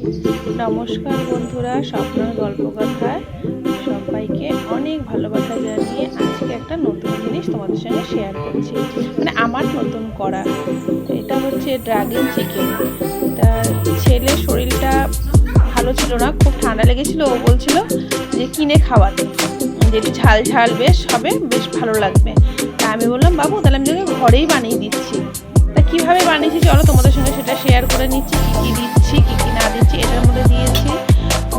নমস্কার বন্ধুরা, স্বপ্নের গল্প কথায় সবাইকে অনেক ভালোবাসা জানিয়ে আজকে একটা নতুন জিনিস তোমাদের সঙ্গে শেয়ার করছি। মানে আমার নতুন করা। এটা হচ্ছে ড্রাগন চিকেন তা ছেলের শরীরটা ভালো ছিল না, খুব ঠান্ডা লেগেছিল। ও বলছিল যে, কিনে খাওয়াতে যেটি ঝাল ঝাল বেশ হবে, বেশ ভালো লাগবে। তা আমি বললাম, বাবু, তাহলে আমি তোকে ঘরেই বানিয়ে দিচ্ছি। তা কীভাবে বানিয়েছি চলো তোমাদের সঙ্গে সেটা শেয়ার করে নিচ্ছি, কী কী দিচ্ছি, কী কী না দিচ্ছি, এটার মধ্যে দিয়েছি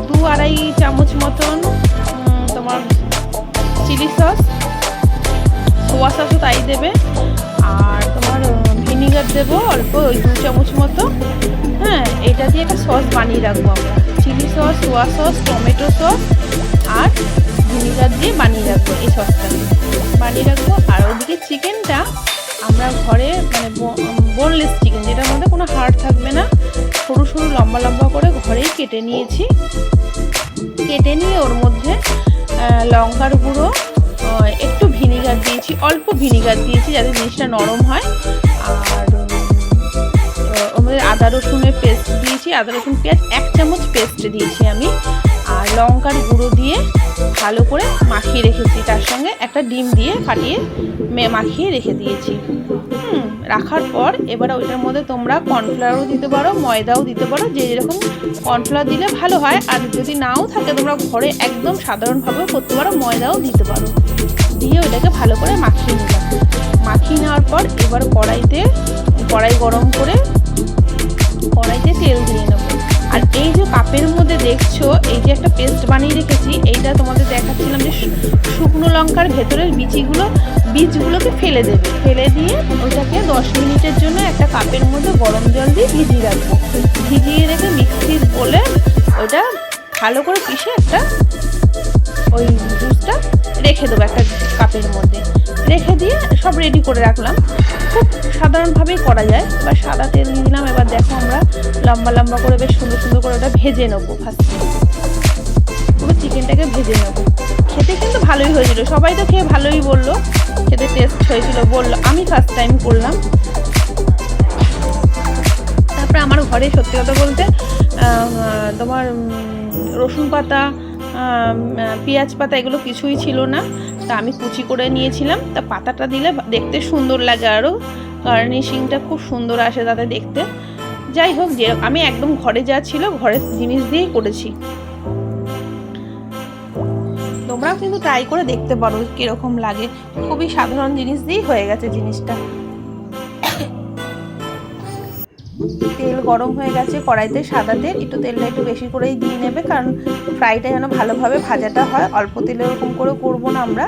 দু আড়াই চামচ মতন তোমার চিলি সস সোয়া সসও তাই দেবে, আর তোমার ভিনিগার দেবো অল্প ওই দু চামচ মতো। হ্যাঁ এটা দিয়ে একটা সস বানিয়ে রাখব আমরা। Chilli sauce soya sauce tomato sauce আর ভিনিগার দিয়ে বানিয়ে রাখব এই সসটা বানিয়ে রাখব, আর ওদিকে চিকেনটা আমরা ঘরে মানে বোনলেস চিকেন যেটার মধ্যে কোনো হাড় থাকবে না, সরু সরু, লম্বা লম্বা করে ঘরেই কেটে নিয়েছি। কেটে নিয়ে ওর মধ্যে লঙ্কার গুঁড়ো একটু ভিনিগার দিয়েছি, অল্প ভিনিগার দিয়েছি যাতে জিনিসটা নরম হয়। আর ওর মধ্যে আদা রসুনের পেস্ট দিয়েছি, আদা রসুন পেঁয়াজ এক চামচ পেস্ট দিয়েছি আমি। আর লঙ্কার গুঁড়ো দিয়ে ভালো করে মাখিয়ে রেখেছি। তার সঙ্গে একটা ডিম দিয়ে ফাটিয়ে মাখিয়ে রেখে দিয়েছি। রাখার পর এবার ওইটার মধ্যে তোমরা কর্নফ্লাওয়ারও দিতে পারো, ময়দাও দিতে পারো, যে যেরকম কর্নফ্লাওয়ার দিলে ভালো হয়। আর যদি নাও থাকে, তোমরা ঘরে একদম সাধারণভাবেও করতে পারো, ময়দাও দিতে পারো। দিয়ে ওইটাকে ভালো করে মাখিয়ে নিলাম। মাখিয়ে নেওয়ার পর এবার কড়াইতে, কড়াই গরম করে কড়াইতে তেল দিয়ে নেব। আর এই যে কাপের মধ্যে দেখছ, এই যে একটা পেস্ট বানিয়ে রেখেছি, এইটা তোমাদের দেখাচ্ছিলাম যে শুকনো লঙ্কার ভেতরের বিচিগুলো, বীজগুলোকে ফেলে দেবে। ফেলে দিয়ে ওটাকে দশ মিনিটের জন্য একটা কাপের মধ্যে গরম জল দিয়ে ভিজিয়ে রাখব। ভিজিয়ে রেখে মিক্সির বলে ওটা ভালো করে পিষে একটা ওই জুসটা রেখে দেবো একটা কাপের মধ্যে। রেখে দিয়ে সব রেডি করে রাখলাম। খুব সাধারণভাবেই করা যায়, এবার সাদা তেল দিয়ে দিলাম। এবার দেখো আমরা লম্বা লম্বা করে বেশ সুন্দর সুন্দর করে ওটা ভেজে নেব ফার্স্টে পুরো চিকেনটাকে ভেজে নেব। খেতে কিন্তু ভালোই হয়েছিল। সবাই তো খেয়ে ভালোই বলল। খেতে টেস্ট হয়েছিল, বলল। আমি ফার্স্ট টাইম করলাম। তারপরে আমার ঘরে সত্যি কথা বলতে তোমার রসুন পাতা পেঁয়াজ পাতা এগুলো কিছুই ছিল না। তা আমি কুচি করে নিয়েছিলাম। তা পাতাটা দিলে দেখতে সুন্দর লাগে আরও গার্নিশিংটা খুব সুন্দর আসে তাতে দেখতে। যাই হোক, যে, আমি একদম ঘরে যা ছিল ঘরের জিনিস দিয়েই করেছি। তোমরাও কিন্তু ট্রাই করে দেখতে পারো কীরকম লাগে। খুবই সাধারণ জিনিস দিয়েই হয়ে গেছে জিনিসটা। তেল গরম হয়ে গেছে কড়াইতে সাদা তেল একটু তেলটা একটু বেশি করেই দিয়ে নেবে, কারণ ফ্রাইটা যেন ভালোভাবে ভাজাটা হয়, অল্প তেলে ওরকম করে করব না আমরা।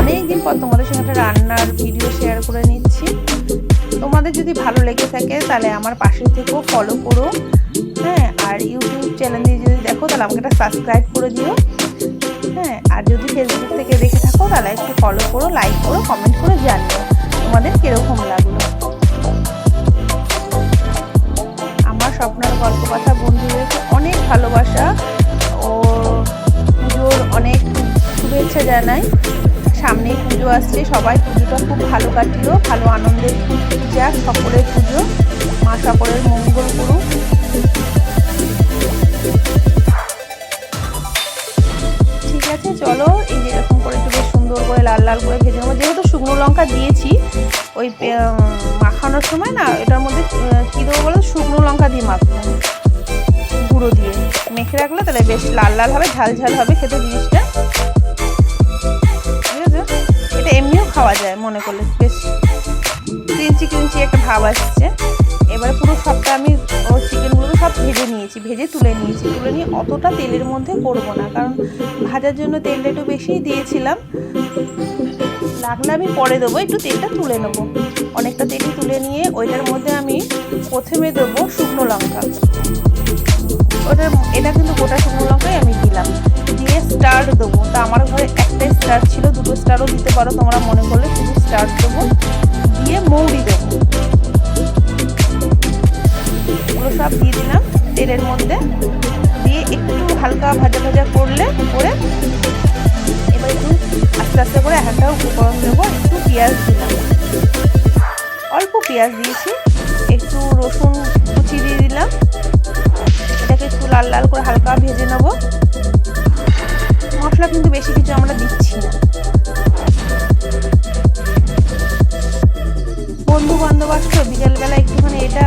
অনেক দিন পর তোমাদের সঙ্গে একটা রান্নার ভিডিও শেয়ার করে নিচ্ছি। তোমাদের যদি ভালো লেগে থাকে, তাহলে আমার পাশে থেকেও ফলো করো। হ্যাঁ আর ইউটিউব চ্যানেল যদি দেখো, তাহলে আমাকে একটা সাবস্ক্রাইব করে দিও। হ্যাঁ আর যদি ফেসবুক থেকে দেখে থাকো, তাহলে একটু ফলো করো লাইক করো কমেন্ট করে জানিও। তোমাদের কীরকম লাগল? আমার স্বপ্নের গল্প কথা, বন্ধুদেরকে অনেক ভালোবাসা ও পুজোর অনেক শুভেচ্ছা জানাই। সামনেই পুজো আসছে, সবাই পুজোটা খুব ভালো কাটিও ভালো আনন্দের যাক সকলের পুজো। মা সকলের মঙ্গল করুক। ঠিক আছে, চলো লাল লাল করে ভেজে নেব। যেহেতু শুকনো লঙ্কা দিয়েছি ওই মাখানোর সময় না এটার মধ্যে কী দেবো বলো? শুকনো লঙ্কা দিয়ে মাখবো গুঁড়ো দিয়ে। মেখে রাখলে তাহলে বেশ লাল লাল হবে ঝাল ঝাল হবে খেতে জিনিসটা। ঠিক আছে এটা এমনিও খাওয়া যায় মনে করলে বেশ ক্রিঞ্চি ক্রিঞ্চি একটা ভাব আসছে। এবারে পুরো সবটা আমি ও সব ভেজে নিয়েছি, ভেজে তুলে নিয়েছি। তুলে নিয়ে অতটা তেলের মধ্যে করব না, কারণ ভাজার জন্য তেলটা একটু বেশিই দিয়েছিলাম। লাগলে আমি পরে দেবো, একটু তেলটা তুলে নেব। অনেকটা তেলই তুলে নিয়ে ওইটার মধ্যে আমি প্রথমে দেবো শুকনো লঙ্কা। ওটা এটা কিন্তু গোটা শুকনো লঙ্কাই আমি দিলাম। দিয়ে স্টার দেবো। তা আমার ঘরে একটাই স্টার ছিল, দুটো স্টারও দিতে পারো তোমরা মনে করলে শুধু স্টার দেবো। দিয়ে মৌরি দেবো। ওগুলো সব দিয়ে দিলাম তেলের মধ্যে। দিয়ে একটু হালকা ভাজা ভাজা করলে করে এবার একটু আস্তে আস্তে করে এক একটা উপকরণ দেবো একটু পেঁয়াজ দিলাম। অল্প পেঁয়াজ দিয়েছি, একটু রসুন কুচি দিয়ে দিলাম। এটাকে একটু লাল লাল করে হালকা ভেজে নেব। মশলা কিন্তু বেশি কিছু আমরা দিচ্ছি না। বন্ধু বান্ধব আসলো বিকেলবেলা একটুখানি এটা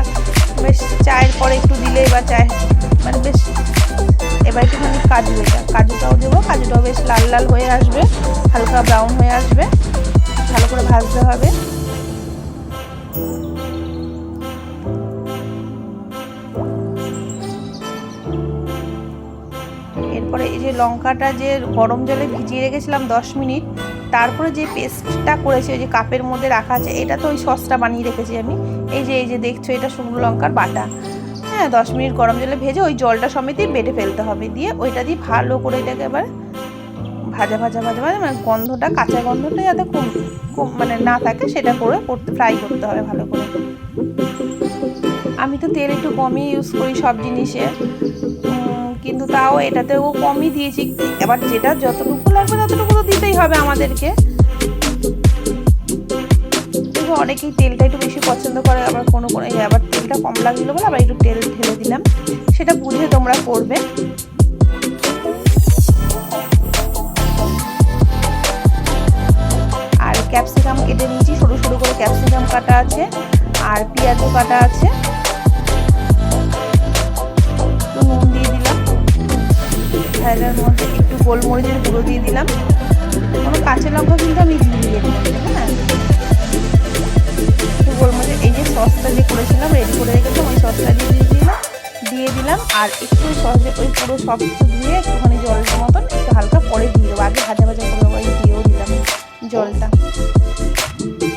বেশ বা চায় মানে বেশ, এবার একটুখানি কাজু এটা, কাজুটাও দেবো। কাজুটাও বেশ লাল লাল হয়ে আসবে, হালকা ব্রাউন হয়ে আসবে। ভালো করে ভাজতে হবে। এরপরে এই যে লঙ্কাটা যে গরম জলে ভিজিয়ে রেখেছিলাম দশ মিনিট, তারপরে যে পেস্টটা করেছি, ওই যে কাপের মধ্যে রাখা আছে, এটা তো ওই সসটা বানিয়ে রেখেছি আমি। এই যে এই যে দেখছ, এটা শুকনো লঙ্কার বাটা। হ্যাঁ দশ মিনিট গরম জলে ভেজে ওই জলটা সমেতই বেটে ফেলতে হবে। দিয়ে ওইটা দিয়ে ভালো করে এটাকে এবার ভাজা ভাজা ভাজা ভাজা মানে গন্ধটা, কাঁচা গন্ধটা যাতে কম কম মানে না থাকে সেটা করে করতে ফ্রাই করতে হবে ভালো করে। আমি তো তেল একটু কমই ইউজ করি সব জিনিসে। কিন্তু তাও এটাতেও কমই দিয়েছি। এবার যেটা যতটুকু লাগবে ততটুকু তো দিতেই হবে আমাদেরকে। অনেকেই তেলটা একটু বেশি পছন্দ করে, আবার কোনো কোনো আবার তেলটা কম লাগল বলে আবার একটু তেল ঢেলে দিলাম। সেটা বুঝে তোমরা করবে। আর ক্যাপসিকাম কেটে নিয়েছি, সরু সরু করে ক্যাপসিকাম কাটা আছে, আর পেঁয়াজও কাটা আছে। একটু নুন দিয়ে দিলাম। মধ্যে একটু গোলমরিচের গুঁড়ো দিয়ে দিলাম। কোনো কাঁচা লঙ্কা কিন্তু আমি আর একটু সহজে ওই পুরো সব কিছু ধুয়ে একটুখানি জলটা মতন একটু হালকা পরে দিয়ে দেবো। আগে ভাজা ভাজা করে ওই দিয়েও দিলাম জলটা।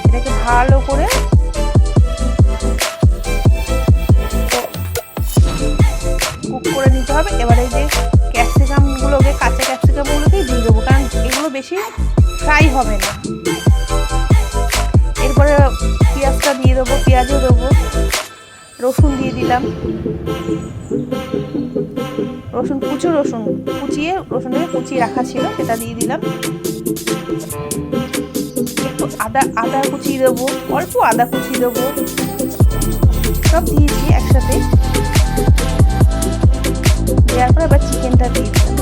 এটাকে ভালো করে কুক করে নিতে হবে। এবারে যে ক্যাপসিকামগুলোকে কাঁচা ক্যাপসিকামগুলোকেই দিয়ে দেবো, কারণ এগুলো বেশি ফ্রাই হবে না। এরপরে পেঁয়াজটা দিয়ে দেবো, পেঁয়াজও দেবো। রসুন দিয়ে দিলাম। রসুন, কুচো রসুন কুচিয়ে রসুনটাকে কুচিয়ে রাখা ছিল, সেটা দিয়ে দিলাম। একটু আদা আদা কুচিয়ে দেবো, অল্প আদা কুচিয়ে দেবো। সব দিয়েছি একসাথে। দেওয়ার পর এবার চিকেনটা দিয়ে দিলাম।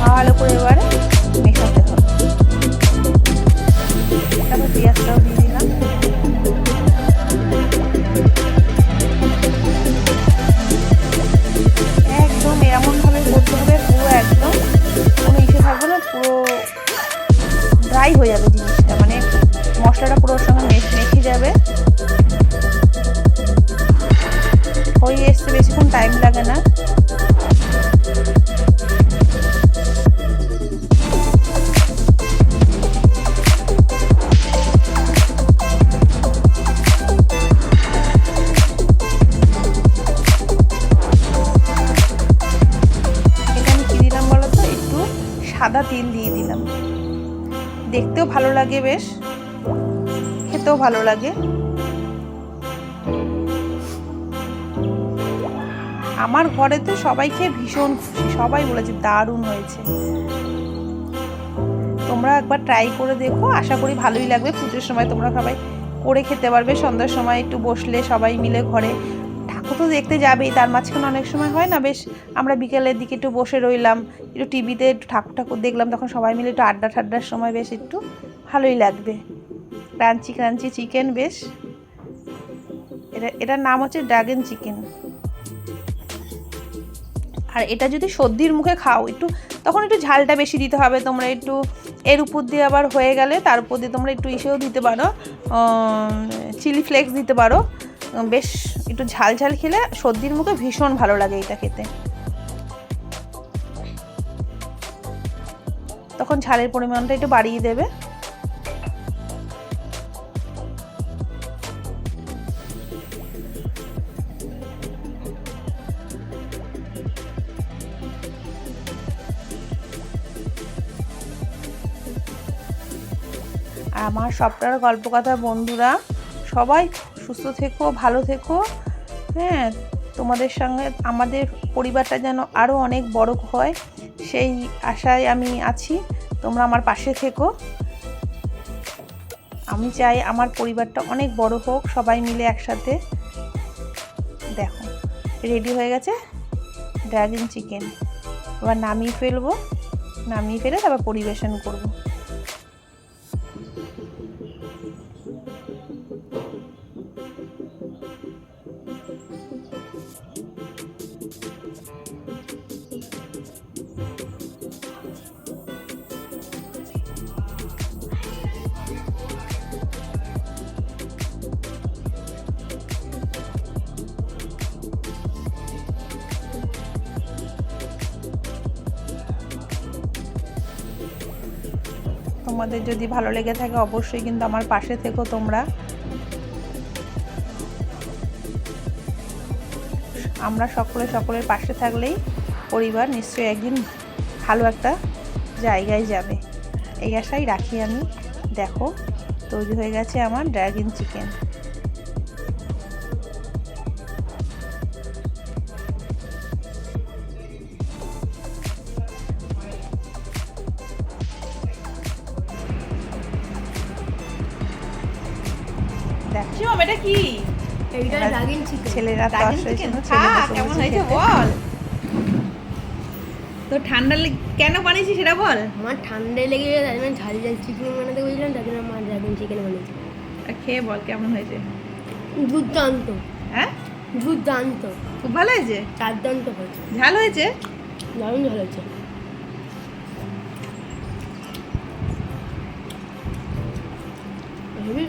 ভালো করে এবারে মেশাতে হবে। তারপর পেঁয়াজটাও দিয়ে লাগে বেশ। খেতেও ভালো লাগে। আমার ঘরে তো সবাই খেয়ে ভীষণ খুশি, সবাই বলেছে দারুণ হয়েছে। তোমরা একবার ট্রাই করে দেখো, আশা করি ভালোই লাগবে। পুজোর সময় তোমরা সবাই করে খেতে পারবে, সন্ধ্যার সময় একটু বসলে সবাই মিলে ঘরে। ঠাকুর তো দেখতে যাবেই, তার মাঝখানে অনেক সময় হয় না বেশ? আমরা বিকেলের দিকে একটু বসে রইলাম, একটু টিভিতে একটু ঠাকুর ঠাকুর দেখলাম, তখন সবাই মিলে একটু আড্ডা ঠাড্ডার সময় বেশ একটু ভালোই লাগবে। ক্রাঞ্চি ক্রাঞ্চি চিকেন বেশ। এটা, এটার নাম হচ্ছে ড্রাগন চিকেন। আর এটা যদি সর্দির মুখে খাও, একটু, তখন একটু ঝালটা বেশি দিতে হবে। তোমরা একটু, এর উপর দিয়ে আবার হয়ে গেলে তার উপর দিয়ে তোমরা একটু ইসেও দিতে পারো। চিলি ফ্লেক্স দিতে পারো। বেশ, একটু ঝাল ঝাল খেলে সর্দির মুখে ভীষণ ভালো লাগে এটা খেতে। তখন ঝালের পরিমাণটা একটু বাড়িয়ে দেবে। আমার সবটার গল্প কথা বন্ধুরা, সবাই সুস্থ থেকো, ভালো থেকো। হ্যাঁ তোমাদের সঙ্গে আমাদের পরিবারটা যেন আরও অনেক বড় হয়, সেই আশায় আমি আছি। তোমরা আমার পাশে থেকো। আমি চাই আমার পরিবারটা অনেক বড় হোক, সবাই মিলে একসাথে। দেখো রেডি হয়ে গেছে? ড্রাগন চিকেন এবার নামিয়ে ফেলব, নামিয়ে ফেলে তারপর পরিবেশন করব। তোমাদের যদি ভালো লেগে থাকে, অবশ্যই কিন্তু আমার পাশে থেকো তোমরা। আমরা সকলে সকলের পাশে থাকলেই পরিবার নিশ্চয়ই একদিন ভালো একটা জায়গায় যাবে। এই আশাই রাখি আমি। দেখো, তৈরি হয়ে গেছে আমার ড্রাগন চিকেন এটা কি? এইটা ড্রাগন চিকেন ছেলেরা তো আসলে চিকেন ছেলে খা বসে কেমন হয়েছে বল? তো ঠান্ডা কেন বানিয়েছি সেটা বল? আমার ঠান্ডায় লেগে গেছে তাই ঝাল ঝাল চিকেন বানাতে বলছিলাম তাই জন্য আমার ড্রাগন চিকেন বানিয়েছি। খেয়ে বল কেমন হয়েছে? দুর্দান্ত। হ্যাঁ? দুর্দান্ত। খুব ভালো হয়েছে? চারদান্ত হয়েছে ঝাল হয়েছে? দারুণ ঝাল হয়েছে। হেভি